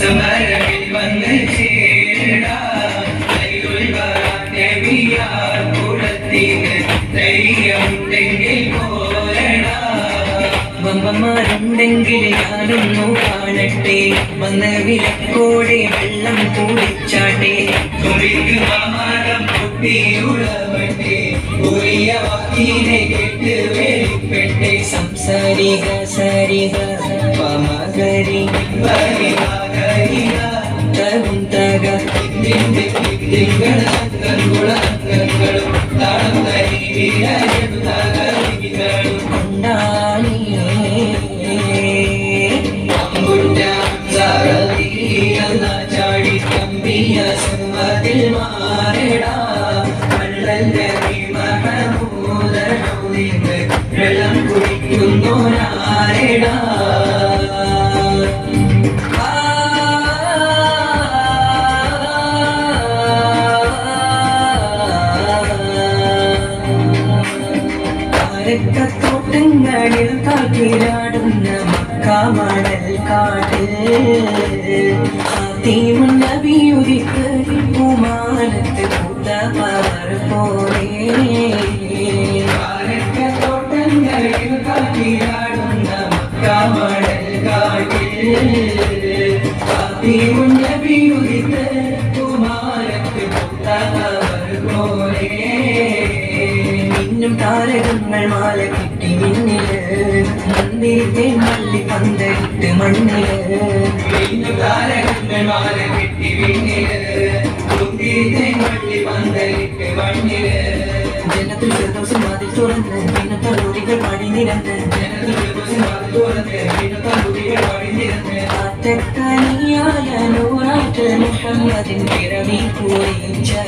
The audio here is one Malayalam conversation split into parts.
സമരത്തിൽ വന്ന് ചേരിടാ കൈകൾ നബിയാർ കുളത്തിന് ധൈര്യമുണ്ടെങ്കിൽ പോരടാ വമ്പന്മാരുണ്ടെങ്കിൽ ഞാനൊന്നു കാണട്ടെ. വന്ന് വിലക്കോടെ വെള്ളം കൂടിച്ചാട്ടെ. തുമ്പിക്ക് മാമാരം പൊട്ടിയുളവട്ടെ ഉറിയ വാക്കിനെ കെട്ട് വേലിപ്പെട്ടെ സംസാരിക സരിക പമകരി തരും തക ಡಿಂಗ್ ಡಿಂಗ್ ಡಿಂಗ್ ಡಿಂಗ್ ಗಣ ಗಂಗಳ തോട്ടങ്ങളിൽ കാട്ടിലാടുന്ന മക്കാമടൽ കാട്ടിൽ. കൂട്ടമാർ പോലെ. കാട്ടിൽ. പൂമാനത്ത് കൂട്ടപ്പവർ പോലെ. മിന്നും താരകങ്ങൾ മാല കിട്ടി മിന്നിൽ മന്ദിരത്തെ മല്ലി പന്തലിട്ട് മണ്ണിൽ. മിന്നും താരകങ്ങൾ മാല കിട്ടി മിന്നിൽ മന്ദിരത്തെ മല്ലി പന്തലിട്ട് മണ്ണിൽ. ജനത്തിൽ ദിവസം വാതിൽ തുറന്ന് ഇന്നത്തെ മുറികൾ പണി നിരന്ന്. ജനത്തിൽ ദിവസം വാതിൽ തുറന്ന് ഇന്നത്തെ മുറികൾ പണി നിരന്ന്. അത്തക്കനിയായ നൂറാറ്റ് മുഹമ്മദിൻ പിറവി പൂരിച്ചോ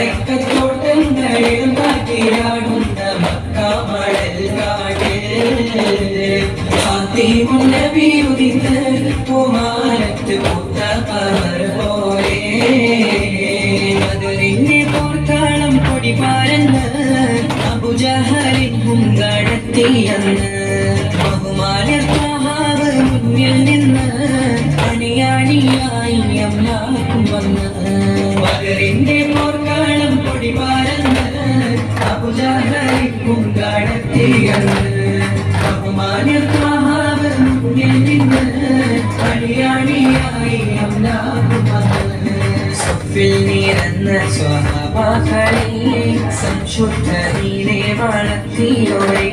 കാരക്കത്തോട്ടങ്ങളിലും കാറ്റിലാടുന്ന മക്കാമടൽ കാട്ടിൽ വിരുദിത്ത് പൂമാനത്ത് പൂത്ത പവർ പോലെ മധുരിന്റെ പോർക്കാളം കൊടി പാരന്ന് അബുജഹലിൻ മുൻകടത്തിയെന്ന് மகளிலே சச்சுத்தனிலே வளர்த்தியோரே